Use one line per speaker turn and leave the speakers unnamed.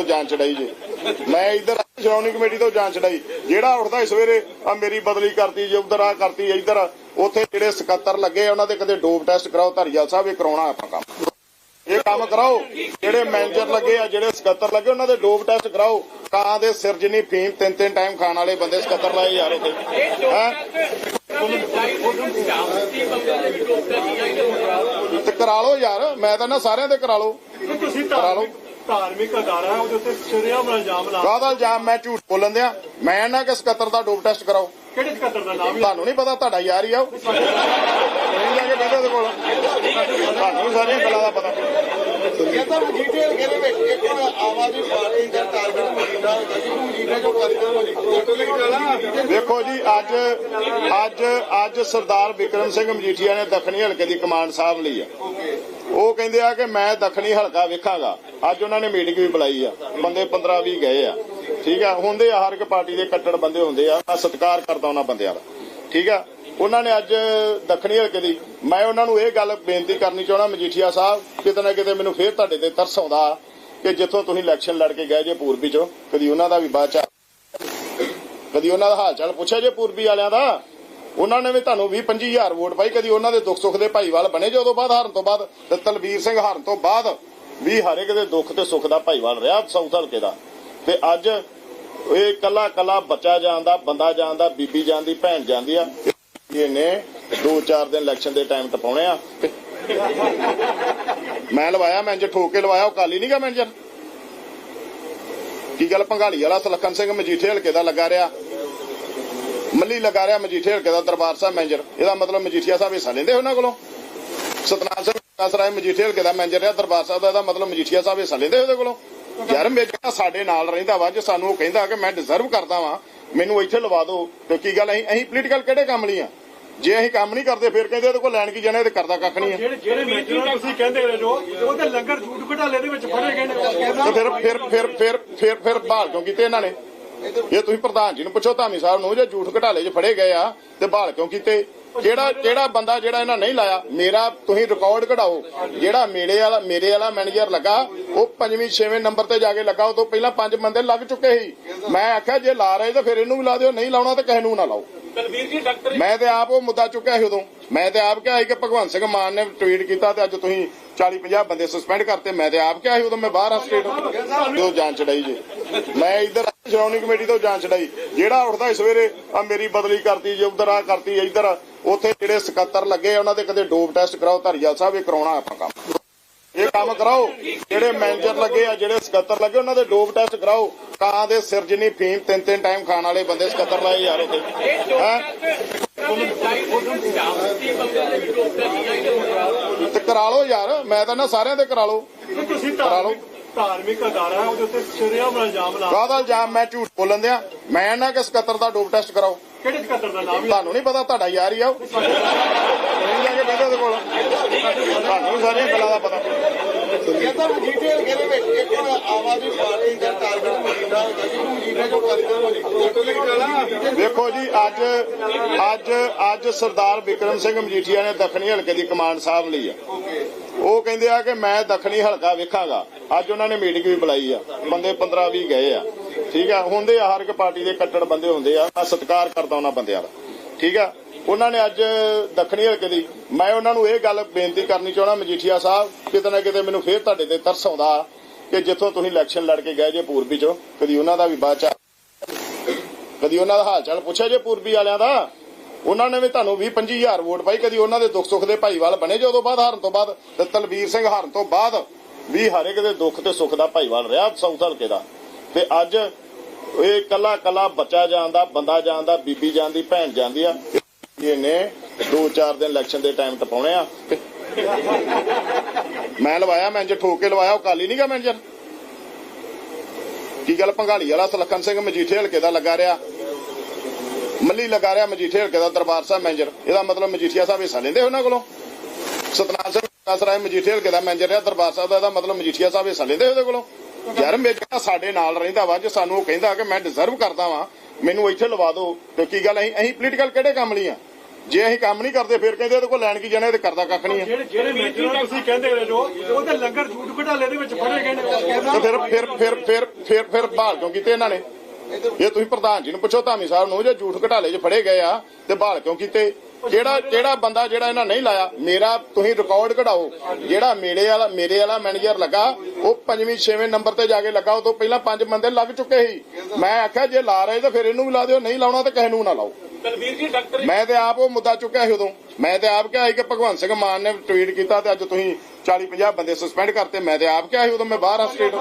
ਤੋਂ ਜਾਨ ਛਡਾਈ ਜੇ। ਮੈਂ ਇੱਧਰ ਸ਼੍ਰੋਮਣੀ ਕਮੇਟੀ ਤੋਂ ਜਾਨ ਛਡਾਈ। ਜਿਹੜਾ ਉੱਠਦਾ ਸਵੇਰੇ, ਆ ਮੇਰੀ ਬਦਲੀ ਕਰਤੀ ਜੇ, ਉਧਰ ਆ ਕਰਤੀ ਇੱਧਰ। ਉੱਥੇ ਜਿਹੜੇ ਸਕੱਤਰ ਲੱਗੇ ਉਹਨਾਂ ਦੇ ਕਦੇ ਡੋਪ ਟੈਸਟ ਕਰਾਓ, ਧਰੀਵਾਲ ਸਾਹਿਬ, ਇਹ ਕਰਾਉਣਾ ਆਪਾਂ ਕੰਮ। ਇਹ ਕੰਮ ਕਰਾਓ, ਜਿਹੜੇ ਮੈਨੇਜਰ ਲੱਗੇ ਆ, ਜਿਹੜੇ ਸਕੱਤਰ ਲੱਗੇ, ਉਹਨਾਂ ਦੇ ਡੋਪ ਟੈਸਟ ਕਰਾਓ। ਕਾਂ ਦੇ ਸਿਰ ਜਿੰਨੀ ਫੀਮ ਤਿੰਨ ਤਿੰਨ ਟਾਈਮ ਖਾਣ ਵਾਲੇ ਬੰਦੇ ਸਕੱਤਰ ਲਾਏ ਯਾਰ ਉੱਥੇ ਤੇ। ਕਰਾ ਲਓ ਯਾਰ, ਮੈਂ ਤਾਂ ਨਾ ਸਾਰਿਆਂ ਦੇ ਕਰਾ ਲਓ।
ਤੁਸੀਂ
ਕਰਾ ਲਓ।
ਧਾਰਮਿਕ ਅਦਾਰਾ ਹੈ ਉਹਦੇ ਉੱਤੇ ਸ਼ਰਿਆਮ ਇਲਜ਼ਾਮ ਲਾ
ਕਾਹਦਾ ਇਲਜ਼ਾਮ? ਮੈਂ ਝੂਠ ਬੋਲਣ ਦਿਆਂ। ਮੈਂ ਨਾ ਕਿ ਸਕੱਤਰ ਦਾ ਡੋਪ ਟੈਸਟ ਕਰਾਓ।
ਕਿਹੜੇ ਸਕੱਤਰ ਦਾ ਨਾਮ?
ਤੁਹਾਨੂੰ ਨਹੀਂ ਪਤਾ ਤੁਹਾਡਾ ਯਾਰ ਹੀ ਆ ਉਹ। ਨਹੀਂ ਜਾ ਕੇ ਬੈਠੋ ਉਹਦੇ ਕੋਲ। ਤੁਹਾਨੂੰ ਸਾਰੀਆਂ ਗੱਲਾਂ ਦਾ ਪਤਾ।
ਕਹਿੰਦਾ ਮਜੀਠੇ ਹਲਕੇ ਦੇ ਵਿੱਚ ਇੱਕ ਆਮ ਆਦਮੀ ਪਾਰਟੀ ਦਾ ਟਾਰਗੇਟ ਮਜੀਠਾ ਹੈਗਾ ਜੀ ਮਜੀਠੇ ਜੋ ਕਾਰੀਗਰ ਮਜੀਠਾ
ਦੇਖੋ ਜੀ ਅੱਜ ਅੱਜ ਅੱਜ ਸਰਦਾਰ ਵਿਕਰਮ ਸਿੰਘ ਮਜੀਠੀਆ ਨੇ ਦੱਖਣੀ ਹਲਕੇ ਦੀ ਕਮਾਂਡ ਸਾਂਭ ਲਈ ਆ। ਉਹ ਕਹਿੰਦੇ ਆ ਕਿ ਮੈਂ ਦੱਖਣੀ ਹਲਕਾ ਵੇਖਾਂਗਾ। ਅੱਜ ਉਹਨਾਂ ਨੇ ਮੀਟਿੰਗ ਵੀ ਬੁਲਾਈ ਆ। ਬੰਦੇ 15 20 ਗਏ ਆ। ਠੀਕ ਆ ਹੁੰਦੇ ਆ ਹਰ ਇੱਕ ਪਾਰਟੀ ਦੇ ਕੱਟੜ ਬੰਦੇ ਹੁੰਦੇ ਆ। ਮੈਂ ਸਤਿਕਾਰ ਕਰਦਾ ਉਹਨਾਂ ਬੰਦਿਆਂ ਦਾ। ਠੀਕ ਆ? ਉਹਨਾਂ ਨੇ ਅੱਜ ਦੱਖਣੀ ਹਲਕੇ ਦੀ, ਮੈਂ ਉਹਨਾਂ ਨੂੰ ਇਹ ਗੱਲ ਬੇਨਤੀ ਕਰਨੀ ਚਾਹਣਾ ਮਜੀਠੀਆ ਸਾਹਿਬ, ਕਿਤੇ ਨਾ ਕਿਤੇ ਮੈਨੂੰ ਫੇਰ ਤੁਹਾਡੇ ਤੇ ਤਰਸ ਆਉਂਦਾ ਕਿ ਜਿੱਥੋਂ ਤੁਸੀਂ ਇਲੈਕਸ਼ਨ ਲੜ ਕੇ ਗਏ ਜੇ ਪੂਰਬੀ ਚੋਂ, ਕਦੀ ਉਹਨਾਂ ਦਾ ਵੀ ਬਾਅਦ ਚ ਕਦੀ ਉਹਨਾਂ ਦਾ ਹਾਲ ਚਾਲ ਪੁੱਛਿਆ ਜੇ ਪੂਰਬੀ ਵਾਲਿਆਂ ਦਾ? ਉਹਨਾਂ ਨੇ ਵੀ ਤੁਹਾਨੂੰ 20 25000 ਵੋਟ ਪਾਈ, ਕਦੀ ਉਹਨਾਂ ਦੇ ਦੁੱਖ ਸੁੱਖ ਦੇ ਭਾਈਵਾਲ ਬਣੇ ਜੇ ਉਦੋਂ ਬਾਅਦ, ਹਾਰਨ ਤੋਂ ਬਾਅਦ? ਤੇ ਤਲਵੀਰ ਸਿੰਘ ਹਾਰਨ ਤੋਂ ਬਾਅਦ ਵੀ ਹਰ ਇੱਕ ਦੇ ਦੁੱਖ ਤੇ ਸੁੱਖ ਦਾ ਭਾਈਵਾਲ ਰਿਹਾ ਸਾਊਥ ਹਲਕੇ ਦਾ। ਤੇ ਅੱਜ ਇਹ ਕੱਲਾ ਕੱਲਾ ਬੱਚਾ ਜਾਂਦਾ, ਬੰਦਾ ਜਾਂਦਾ, ਬੀਬੀ ਜਾਂਦੀ, ਭੈਣ ਜਾਂਦੀ ਆ। ਇਹਨੇ 2-4 ਦਿਨ ਇਲੈਕਸ਼ਨ ਦੇ ਟਾਈਮ ਟਪਾਉਣੇ ਆ। ਮੈਂ ਲਵਾਇਆ ਮੈਨੇਜਰ ਠੋਕ ਕੇ ਲਵਾਇਆ, ਉਹ ਕਾਲੀ ਨਹੀਂਗਾ ਮੈਨੇਜਰ ਕੀ ਗੱਲ ਭੰਗਾਲੀ ਵਾਲਾ? ਸਲੱਖਣ ਸਿੰਘ ਮਜੀਠੇ ਹਲਕੇ ਦਾ ਲੱਗਾ ਰਿਹਾ। ਮੱਲੀ ਲਗਾ ਰਿਹਾ ਮਜੀਠੇ ਹਲਕੇ ਦਾ ਦਰਬਾਰ ਸਾਹਿਬ ਮੈਨੇਜਰ ਇਹਦਾ ਮਤਲਬ ਮਜੀਠੀਆ ਸਾਹਿਬ ਹਿੱਸਾ ਲੈਂਦੇ ਉਹਨਾਂ ਕੋਲੋਂ। ਸਤਨਾਮ ਸਿੰਘ ਕਸਰਾਏ ਮਜੀਠੇ ਹਲਕੇ ਦਾ ਮੈਨੇਜਰ ਰਿਹਾ, ਦਰਬਾਰ ਸਾਹਿਬ ਦਾ ਇਹਦਾ ਮਤਲਬ ਮਜੀਠੀਆ ਸਾਹਿਬ ਹਿੱਸਾ ਲੈਂਦੇ ਉਹਦੇ ਕੋਲੋਂ। ਯਾਰ ਮੇਜਾ ਸਾਡੇ ਨਾਲ ਰਹਿੰਦਾ ਵਾ ਜੇ ਸਾਨੂੰ ਉਹ ਕਹਿੰਦਾ ਕਿ ਮੈਂ ਡਿਜ਼ਰਵ ਕਰਦਾ ਵਾਂ ਮੈਨੂੰ ਇੱਥੇ ਲਵਾ ਦਿਓ। ਤੇ ਕੀ ਗੱਲ ਅਸੀਂ ਅਸੀਂ ਪੋਲੀਟੀਕਲ ਕਿਹੜੇ ਕੰਮ ਲਈ ਆ? ਜੇ ਅਸੀਂ ਕੰਮ ਨਹੀਂ ਕਰਦੇ ਫਿਰ ਕਹਿੰਦੇ ਇਹਦੇ ਕੋਲ ਲੈਣ ਕੀ ਜਾਣਾ ਤੇ ਕਰਦਾ ਕੱਖ ਨਹੀਂ ਆ।
ਜਿਹੜੇ ਜਿਹੜੇ ਮੈਂਬਰ ਤੁਸੀਂ ਕਹਿੰਦੇ ਰਹੇ ਜੋ ਉਹਦੇ ਲੰਗਰ ਝੂਠ ਘਟਾਲੇ ਦੇ ਵਿੱਚ ਫੜੇ ਗਏ ਨੇ।
ਤੇ ਫਿਰ ਫਿਰ ਫਿਰ ਫਿਰ ਫਿਰ ਫਿਰ ਬਹਾਲ ਕਿਉਂ ਕੀਤੇ ਇਹਨਾਂ ਨੇ? ਇਹ ਤੁਸੀਂ ਪ੍ਰਧਾਨ ਜੀ ਨੂੰ ਪੁੱਛੋ ਧਾਮੀ ਸਾਹਿਬ ਨੂੰ ਜੇ ਝੂਠ ਘਟਾਲੇ 'ਚ ਫੜੇ ਗਏ ਆ ਤੇ ਬਹਾਲ ਕਿਉਂ ਕੀਤੇ? ਕਿਹੜਾ ਕਿਹੜਾ ਬੰਦਾ ਜਿਹੜਾ ਇਹਨਾਂ ਨਹੀਂ ਲਾਇਆ ਮੇਰਾ ਤੁਸੀਂ ਰਿਕਾਰਡ ਕਢਾਓ। ਜਿਹੜਾ ਮੇਰੇ ਵਾਲਾ ਮੇਰੇ ਵਾਲਾ ਮੈਨੇਜਰ ਲੱਗਾ ਉਹ ਪੰਜਵੀਂ ਛੇਵੇਂ ਨੰਬਰ ਤੇ ਜਾ ਕੇ ਲੱਗਾ ਉਹ ਤੋਂ ਪਹਿਲਾਂ ਪੰਜ ਬੰਦੇ ਲੱਗ ਚੁੱਕੇ ਸੀ। ਮੈਂ ਆਖਿਆ ਜੇ ਲਾ ਰਹੇ ਤਾਂ ਫਿਰ ਇਹਨੂੰ ਵੀ ਲਾ ਦਿਓ ਨਹੀਂ ਲਾਉਣਾ ਤਾਂ ਕਿਸੇ ਨੂੰ ਨਾ ਲਾਓ।
ਬਲਵੀਰ ਜੀ ਡਾਕਟਰ
ਮੈਂ ਤੇ ਆਪ ਉਹ ਮੁੱਦਾ ਚੁੱਕਿਆ ਸੀ ਉਦੋਂ। ਮੈਂ ਤੇ ਆਪ ਕਿਹਾ ਸੀ ਕਿ ਭਗਵੰਤ ਸਿੰਘ ਮਾਨ ਨੇ ਟਵੀਟ ਕੀਤਾ ਤੇ ਅੱਜ ਤੁਸੀਂ 40 50 ਬੰਦੇ ਸਸਪੈਂਡ ਕਰਤੇ। ਮੈਂ ਤੇ ਆਪ ਕਿਹਾ ਸੀ ਉਦੋਂ ਮੈਂ ਬਾਹਰ ਆ ਸਟੇਟ ਤੋਂ ਜਾਨ ਛਡਾਈ ਜੇ। ਮੈਂ ਇੱਧਰ ਸ਼੍ਰੋਮਣੀ ਕਮੇਟੀ ਤੋਂ ਜਾਂਚ ਛਡਾਈ ਜਿਹੜਾ ਉੱਠਦਾ ਸਵੇਰੇ ਆ ਮੇਰੀ ਬਦਲੀ ਕਰਤੀ, ਜੇ ਉਧਰ ਆ ਕਰਤੀ, ਇੱਧਰ, ਉੱਥੇ ਜਿਹੜੇ ਸਕੱਤਰ ਲੱਗੇ ਉਹਨਾਂ ਦੇ ਕਦੇ ਡੋਪ ਟੈਸਟ ਕਰਾਓ, ਧਰੀਵਾਲ ਸਾਹਿਬ, ਇਹ ਕਰਾਉਣਾ ਆਪਾਂ ਕੰਮ। ਇਹ ਕੰਮ ਕਰਾਓ, ਜਿਹੜੇ ਮੈਨੇਜਰ ਲੱਗੇ ਆ, ਜਿਹੜੇ ਸਕੱਤਰ ਲੱਗੇ, ਉਹਨਾਂ ਦੇ ਡੋਪ ਟੈਸਟ ਕਰਾਓ। ਕਾਂ ਦੇ ਸਿਰ ਜਿੰਨੀ ਫੀਮ ਤਿੰਨ ਤਿੰਨ ਟਾਈਮ ਖਾਣ ਵਾਲੇ ਬੰਦੇ ਸਕੱਤਰ ਲਾਏ ਯਾਰ ਉੱਥੇ ਤੇ ਕਰਾ ਲਓ ਯਾਰ, ਮੈਂ ਤਾਂ ਨਾ ਸਾਰਿਆਂ ਦੇ ਕਰਾ ਲਓ।
ਤੁਸੀਂ
ਕਰਾ ਲਓ।
ਧਾਰਮਿਕ ਅਦਾਰਾ ਹੈ ਉਹਦੇ ਉੱਤੇ ਸ਼ਰਿਆਮ ਇਲਜ਼ਾਮ ਲਾ
ਕਾਹਦਾ ਇਲਜ਼ਾਮ? ਮੈਂ ਝੂਠ ਬੋਲਣ ਦਿਆਂ। ਮੈਂ ਨਾ ਕਿ ਸਕੱਤਰ ਦਾ ਡੋਪ ਟੈਸਟ ਕਰਾਓ।
ਕਿਹੜੇ ਸਕੱਤਰ ਦਾ ਨਾਮ? ਹੈ
ਤੁਹਾਨੂੰ ਨਹੀਂ ਪਤਾ ਤੁਹਾਡਾ ਯਾਰ ਹੀ ਆ ਉਹ। ਨਹੀਂ ਜਾ ਕੇ ਬੈਠੋ ਉਹਦੇ ਕੋਲ। ਤੁਹਾਨੂੰ ਸਾਰੀਆਂ ਗੱਲਾਂ ਦਾ ਪਤਾ।
ਕਹਿੰਦਾ ਮਜੀਠੇ ਹਲਕੇ ਵਿੱਚ ਇੱਕ ਆਮ ਪਾਰਟੀ ਦਾ ਟਾਰਗੇਟ ਮਜੀਠਾ ਹੈਗਾ ਜੀ ਮਜੀਠੇ ਜੋ ਕਾਰੀਗਰ ਮਜੀਠਾ
ਦੇਖੋ ਜੀ ਅੱਜ ਅੱਜ ਅੱਜ ਸਰਦਾਰ ਵਿਕਰਮ ਸਿੰਘ ਮਜੀਠੀਆ ਨੇ ਦੱਖਣੀ ਹਲਕੇ ਦੀ ਕਮਾਂਡ ਸਾਹਿਬ ਲਈ ਆ। ਉਹ ਕਹਿੰਦੇ ਆ ਕਿ ਮੈਂ ਦੱਖਣੀ ਹਲਕਾ ਵੇਖਾਂਗਾ। ਅੱਜ ਉਹਨਾਂ ਨੇ ਮੀਟਿੰਗ ਵੀ ਬੁਲਾਈ ਆ। ਬੰਦੇ 15 20 ਗਏ ਆ। ਠੀਕ ਆ ਹੁੰਦੇ ਆ ਹਰ ਇੱਕ ਪਾਰਟੀ ਦੇ ਕੱਟੜ ਬੰਦੇ ਹੁੰਦੇ ਆ। ਮੈਂ ਸਤਿਕਾਰ ਕਰਦਾ ਉਹਨਾਂ ਬੰਦਿਆਂ ਦਾ। ਠੀਕ ਆ? ਉਹਨਾਂ ਨੇ ਅੱਜ ਦੱਖਣੀ ਹਲਕੇ ਦੀ, ਮੈਂ ਉਹਨਾਂ ਨੂੰ ਇਹ ਗੱਲ ਬੇਨਤੀ ਕਰਨੀ ਚਾਹਣਾ ਮਜੀਠੀਆ ਸਾਹਿਬ, ਕਿਤੇ ਨਾ ਕਿਤੇ ਮੈਨੂੰ ਫੇਰ ਤੁਹਾਡੇ ਤੇ ਤਰਸ ਆਉਂਦਾ ਕਿ ਜਿੱਥੋਂ ਤੁਸੀਂ ਇਲੈਕਸ਼ਨ ਲੜ ਕੇ ਗਏ ਜੇ ਪੂਰਬੀ ਚੋਂ, ਕਦੀ ਉਹਨਾਂ ਦਾ ਵੀ ਬਾਅਦ ਚ ਕਦੀ ਉਹਨਾਂ ਦਾ ਹਾਲ ਚਾਲ ਪੁੱਛਿਆ ਜੇ ਪੂਰਬੀ ਵਾਲਿਆਂ ਦਾ? ਉਹਨਾਂ ਨੇ ਵੀ ਤੁਹਾਨੂੰ 20 25000 ਵੋਟ ਪਾਈ, ਕਦੀ ਉਹਨਾਂ ਦੇ ਦੁੱਖ ਸੁੱਖ ਦੇ ਭਾਈਵਾਲ ਬਣੇ ਜੇ ਉਦੋਂ ਬਾਅਦ, ਹਾਰਨ ਤੋਂ ਬਾਅਦ? ਤੇ ਤਲਵੀਰ ਸਿੰਘ ਹਾਰਨ ਤੋਂ ਬਾਅਦ ਵੀ ਹਰ ਇੱਕ ਦੇ ਦੁੱਖ ਤੇ ਸੁੱਖ ਦਾ ਭਾਈਵਾਲ ਰਿਹਾ ਸਾਊਥ ਹਲਕੇ ਦਾ। ਤੇ ਅੱਜ ਇਹ ਕੱਲਾ ਕੱਲਾ ਬੱਚਾ ਜਾਂਦਾ ਬੰਦਾ ਜਾਂਦਾ ਬੀਬੀ ਜਾਂਦੀ ਭੈਣ ਜਾਂਦੀ ਆ ਇਹਨੇ 2-4 ਦਿਨ ਇਲੈਕਸ਼ਨ ਦੇ ਟਾਈਮ ਟਪਾਉਣੇ ਆ। ਮੈਂ ਲਵਾਇਆ ਮੈਨੇਜਰ ਠੋਕ ਕੇ ਲਵਾਇਆ, ਉਹ ਕਾਲੀ ਨਹੀਂਗਾ ਮੈਨੇਜਰ ਕੀ ਗੱਲ ਭੰਗਾਲੀ ਵਾਲਾ? ਸਲੱਖਣ ਸਿੰਘ ਮਜੀਠੇ ਹਲਕੇ ਦਾ ਲੱਗਾ ਰਿਹਾ। ਮੱਲੀ ਲਗਾ ਰਿਹਾ ਮਜੀਠੇ ਹਲਕੇ ਦਾ ਦਰਬਾਰ ਸਾਹਿਬ ਮੈਨੇਜਰ ਇਹਦਾ ਮਤਲਬ ਮਜੀਠੀਆ ਸਾਹਿਬ ਹਿੱਸਾ ਲੈਂਦੇ ਉਹਨਾਂ ਕੋਲੋਂ। ਸਤਨਾਮ ਸਿੰਘ ਕਸਰਾਏ ਮਜੀਠੇ ਹਲਕੇ ਦਾ ਮੈਨੇਜਰ ਰਿਹਾ, ਦਰਬਾਰ ਸਾਹਿਬ ਦਾ ਇਹਦਾ ਮਤਲਬ ਮਜੀਠੀਆ ਸਾਹਿਬ ਹਿੱਸਾ ਲੈਂਦੇ ਉਹਦੇ ਕੋਲੋਂ। ਯਾਰ ਮੇਜਾ ਸਾਡੇ ਨਾਲ ਰਹਿੰਦਾ ਵਾ, ਜੇ ਸਾਨੂੰ ਉਹ ਕਹਿੰਦਾ ਕਿ ਮੈਂ ਡਿਜ਼ਰਵ ਕਰਦਾ ਵਾਂ, ਮੈਨੂੰ ਇੱਥੇ ਲਵਾ ਦਿਓ, ਤੇ ਕੀ ਗੱਲ, ਅਸੀਂ ਅਸੀਂ ਪੋਲੀਟੀਕਲ ਕਿਹੜੇ ਕੰਮ ਲਈ ਆ? ਜੇ ਅਸੀਂ ਕੰਮ ਨਹੀਂ ਕਰਦੇ ਫਿਰ ਕਹਿੰਦੇ ਇਹਦੇ ਕੋਲ ਲੈਣ ਕੀ ਜਾਣਾ ਇਹ ਤੇ ਕਰਦਾ ਕੱਖ ਨਹੀਂ ਹੈ
ਜਿਹੜੇ ਜਿਹੜੇ ਤੁਸੀਂ ਕਹਿੰਦੇ ਰਹੇ ਜੋ ਉਹਦੇ ਲੰਗਰ ਝੂਠ ਘਟਾਲੇ ਦੇ ਵਿੱਚ ਫੜੇ ਗਏ ਨੇ।
ਤੇ ਫਿਰ ਫਿਰ ਫਿਰ ਫਿਰ ਫਿਰ ਫਿਰ ਬਹਾਲ ਕਿਉਂ ਕੀਤੇ ਇਹਨਾਂ ਨੇ? ਇਹ ਤੁਸੀਂ ਪ੍ਰਧਾਨ ਜੀ ਨੂੰ ਪੁੱਛੋ ਧਾਮੀ ਸਾਹਿਬ ਨੂੰ ਜੇ ਝੂਠ ਘਟਾਲੇ 'ਚ ਫੜੇ ਗਏ ਆ ਤੇ ਬਹਾਲ ਕਿਉਂ ਕੀਤੇ? ਕਿਹੜਾ ਕਿਹੜਾ ਬੰਦਾ ਜਿਹੜਾ ਇਹਨਾਂ ਨਹੀਂ ਲਾਇਆ ਮੇਰਾ ਤੁਸੀਂ ਰਿਕਾਰਡ ਕਢਾਓ। ਜਿਹੜਾ ਮੇਰੇ ਵਾਲਾ ਮੇਰੇ ਵਾਲਾ ਮੈਨੇਜਰ ਲੱਗਾ ਉਹ ਪੰਜਵੀਂ ਛੇਵੇਂ ਨੰਬਰ ਤੇ ਜਾ ਕੇ ਲੱਗਾ ਉਹ ਤੋਂ ਪਹਿਲਾਂ ਪੰਜ ਬੰਦੇ ਲੱਗ ਚੁੱਕੇ ਸੀ। ਮੈਂ ਆਖਿਆ ਜੇ ਲਾ ਰਹੇ ਤਾਂ ਫਿਰ ਇਹਨੂੰ ਵੀ ਲਾ ਦਿਓ ਨਹੀਂ ਲਾਉਣਾ ਤਾਂ ਕਿਸੇ ਨੂੰ ਨਾ ਲਾਓ।
ਬਲਵੀਰ ਜੀ ਡਾਕਟਰ
ਮੈਂ ਤੇ ਆਪ ਉਹ ਮੁੱਦਾ ਚੁੱਕਿਆ ਸੀ ਉਦੋਂ। ਮੈਂ ਤੇ ਆਪ ਕਿਹਾ ਸੀ ਕਿ ਭਗਵੰਤ ਸਿੰਘ ਮਾਨ ਨੇ ਟਵੀਟ ਕੀਤਾ ਤੇ ਅੱਜ ਤੁਸੀਂ 40 50 ਬੰਦੇ ਸਸਪੈਂਡ ਕਰਤੇ। ਮੈਂ ਤੇ ਆਪ ਕਿਹਾ ਸੀ ਉਦੋਂ ਮੈਂ ਬਾਹਰ ਆ ਸਟੇਟ